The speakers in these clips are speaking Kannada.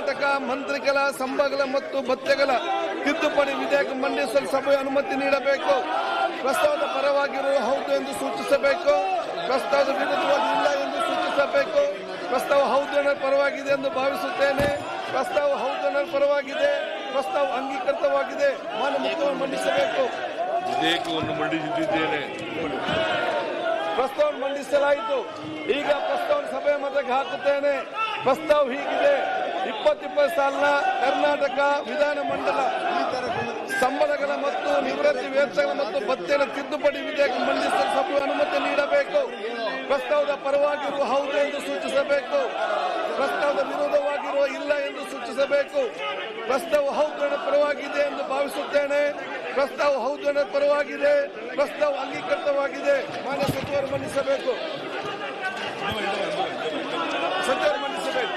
ಕರ್ನಾಟಕ ಮಂತ್ರಿಗಳ ಸಂಬಗಳ ಮತ್ತು ಭತ್ಯಗಳ ತಿದ್ದುಪಡಿ ವಿಧೇಯಕ ಮಂಡಿಸಲು ಸಭೆ ಅನುಮತಿ ನೀಡಬೇಕು. ಪ್ರಸ್ತಾವದ ಪರವಾಗಿರುವ ಹೌದು ಎಂದು ಸೂಚಿಸಬೇಕು. ಪ್ರಸ್ತಾವದ ವಿರುದ್ಧವಾಗಿ ಇಲ್ಲ ಎಂದು ಸೂಚಿಸಬೇಕು. ಪ್ರಸ್ತಾವ ಹೌದು ಪರವಾಗಿದೆ ಎಂದು ಭಾವಿಸುತ್ತೇನೆ. ಪ್ರಸ್ತಾವ ಹೌದು ಪರವಾಗಿದೆ. ಪ್ರಸ್ತಾವ ಅಂಗೀಕೃತವಾಗಿದೆ. ಮುಖ್ಯಮಂತ್ರಿ ಮಂಡಿಸಬೇಕು. ವಿಧೇಯಕವನ್ನು ಮಂಡಿಸಿದ್ದೇನೆ. ಪ್ರಸ್ತಾವ ಮಂಡಿಸಲಾಯಿತು. ಈಗ ಪ್ರಸ್ತಾವ ಸಭೆ ಮತಕ್ಕೆ ಹಾಕುತ್ತೇನೆ. ಪ್ರಸ್ತಾವ ಹೀಗಿದೆ. ಇಪ್ಪತ್ತಿಪ್ಪತ್ತು ಸಾಲಿನ ಕರ್ನಾಟಕ ವಿಧಾನಮಂಡಲ ಸಂಬಳಗಳ ಮತ್ತು ನಿವೃತ್ತಿ ವೇತನಗಳ ಮತ್ತು ಭತ್ಯೆಗಳ ತಿದ್ದುಪಡಿ ವಿಧೇಯಕ ಮಂಡಿಸಲು ಸಭೆ ಅನುಮತಿ ನೀಡಬೇಕು. ಪ್ರಸ್ತಾವದ ಪರವಾಗಿರುವ ಹೌದು ಎಂದು ಸೂಚಿಸಬೇಕು. ಪ್ರಸ್ತಾವದ ವಿರೋಧವಾಗಿರುವ ಇಲ್ಲ ಎಂದು ಸೂಚಿಸಬೇಕು. ಪ್ರಸ್ತಾವ ಹೌದು ಪರವಾಗಿದೆ ಎಂದು ಭಾವಿಸುತ್ತೇನೆ. ಪ್ರಸ್ತಾವ ಹೌದು ಪರವಾಗಿದೆ. ಪ್ರಸ್ತಾವ ಅಂಗೀಕೃತವಾಗಿದೆ. ಮಾನ್ಯ ಸಚಿವರು ಮಂಡಿಸಬೇಕು ಸಚಿವರು ಮಂಡಿಸಬೇಕು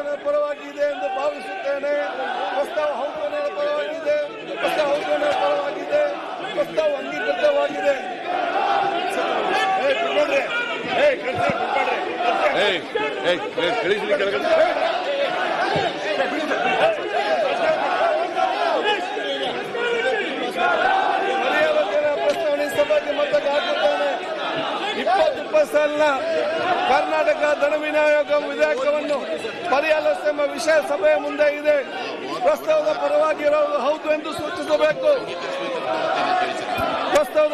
ಪ್ರಸ್ತಾವ ಪರವಾಗಿದೆ ಎಂದು ಭಾವಿಸುತ್ತೇನೆ ಪ್ರಸ್ತಾವ ಹೌದನ ಪರವಾಗಿದೆ ಪ್ರಸ್ತಾವ ಹೌದನ ಪರವಾಗಿದೆ ಪ್ರಸ್ತಾವ ಅಂಗೀಕೃತವಾಗಿದೆ ಏ, ಬಿಡ್ಬೇಡ್ರಿ. ಕೆಳಗಡೆ ಮರ್ಯಾದೆಯ ಪ್ರಸ್ತಾವನೆ ಸಭೆಗೆ ಮತಕ್ಕೆ ಹಾಕುತ್ತೇನೆ ಸಾಲಿನ ಕರ್ನಾಟಕ ಧನ ವಿನಿಯೋಗ ವಿಧೇಯಕವನ್ನು ಪರಿಹಾರ ವಿಷಯ ಸಭೆಯ ಮುಂದೆ ಇದೆ. ಪ್ರಸ್ತಾವದ ಪರವಾಗಿರೋದು ಹೌದು ಎಂದು ಸೂಚಿಸಬೇಕು. ಪ್ರಸ್ತಾವದ